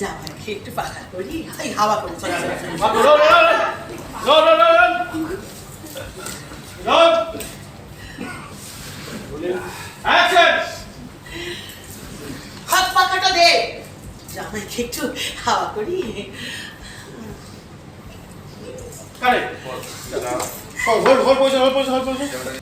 জামাইকে একটু পাখা করি এই হাওয়া করি! হাত পাখাটা দে জামাইকে একটু হাওয়া করি. Hold, hold, hold position, hold position, hold position.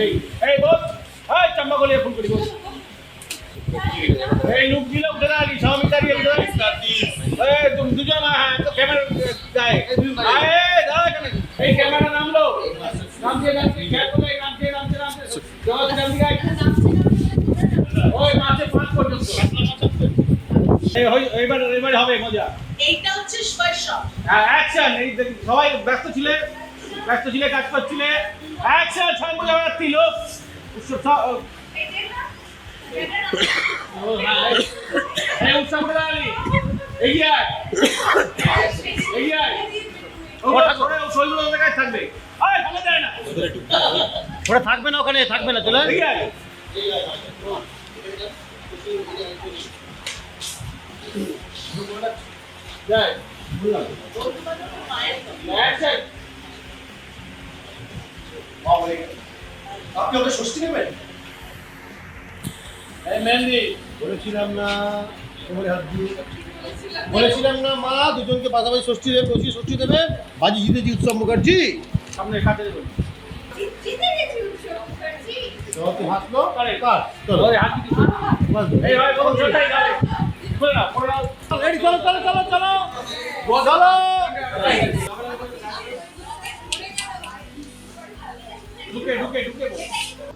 এই, এই বস, এই চাম্পা গলিয়ে ফোন করি বস। এই লুক দিলে উঠে দাঁড়ালি, সবাই দাঁড়িয়ে উঠে এই, তুমি দুজন, হ্যাঁ, তো ক্যামেরা যায়। এই, দাঁড়া এখানে। এই ক্যামেরা নামলো। নামছে নামছে খেয়াল করে নামছে নামছে নামছে। জগৎ নামছে গাই ওই মাসে পাঁচ পর্যন্ত। এই এবার এবার হবে মজা। এইটা হচ্ছে শৈশব অ্যাকশন এই সবাই ব্যস্ত ছিলে ব্যস্ত ছিলে কাজ করছিলে। অ্যাকশন সবাই মজা বেড়াচ্ছি লোক। উৎসব সব- হ্যাঁ, এগিয়ে আয়। এগিয়ে আয়। ওটা ওটা ওদের কাছে থাকবে। আয় ভালো যায় না। ওরা থাকবে না ওখানে থাকবে না চলে যায় আপনি ওকে ষষ্ঠী নেবেন এই মেহেন্দি। বলেছিলাম না কোমরে হাত দিয়ে। বলেছিলাম না মা দুজনকে পাশাপাশি ষষ্ঠী দেবে বসিয়ে ষষ্ঠী দেবে? বাজি জিতেছি উৎসব মুখার্জি। সামনে খাতে দেবেন। চলো। ওই হাত দিকে ঢুকে ঢুকে ঢুকে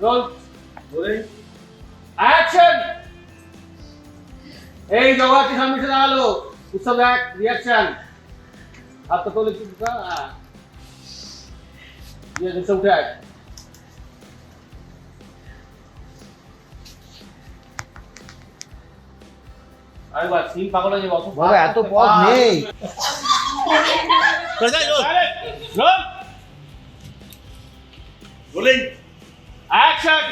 রোল অ্যাকশন এই জগৎটি সামনে দাঁড়াল উৎসব এক রিয়াকশন হাত তো তোলে কিছু হ্যাঁ। দিয়ে দিচ্ছে উঠে আয়। আরে বাস সিন পাগল হয়ে যাবে অত এত পথ নেই। রোল? বলেই। অ্যাকশন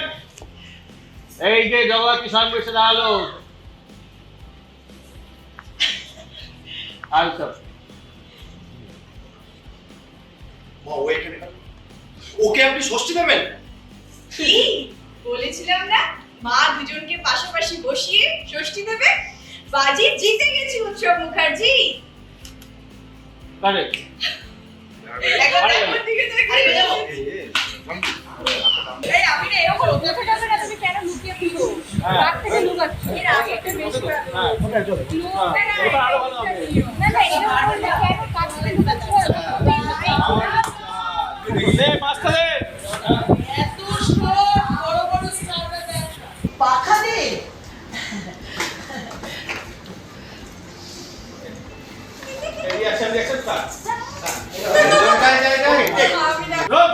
এই যে জগৎ কিষান বেশে দাঁড়াল আর সব। মা ও এখানে ওকে আপনি ষষ্ঠী দেবেন? কি? বলেছিলাম না? মা দুজনকে পাশাপাশি বসিয়ে ষষ্ঠী দেবে? বাজি জিতে গেছি উৎসব মুখার্জি। কারেক্ট পাখা দে। রিঅ্যাকশন রিঅ্যাকশন স্টার্ট আমি না রোল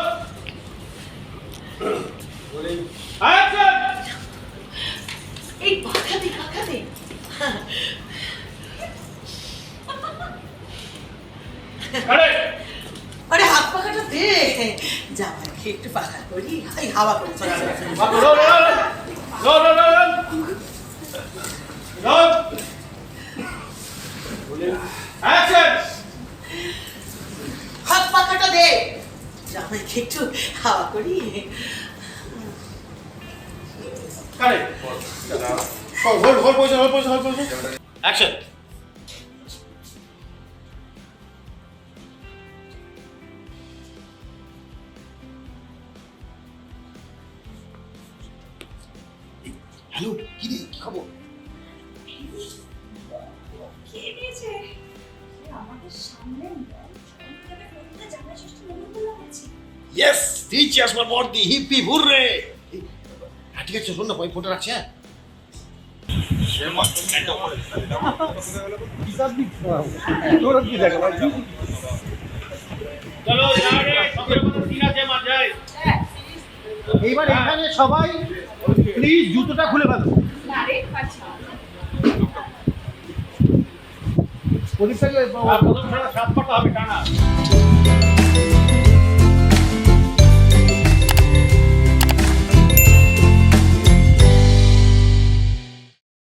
অ্যাকশন এই পাখা দে পাখা দে কারেক্ট আরে হাত পাখাটা জামাইকে একটু পাখা করি। এই হাওয়া করি হাত পাখাটা দে। জামাইকে একটু হাওয়া করি। কারেক্ট হ্যালো কি রে কি খবর? কে দিয়েছে আমাদের সামনে মঞ্চে প্রত্যেক জামাই ষষ্ঠী নেমন্তন্ন হচ্ছে ইয়েস দিচ্ছি আসবার বর্দি হিপি হুররে! হ্যাঁ ঠিক আছে শোন না রাখছি হ্যাঁ? চলো এইবার এখানে সবাই প্লিজ জুতোটা খুলে ফেলো। প্রদীপটাকে সাত পাটা হবে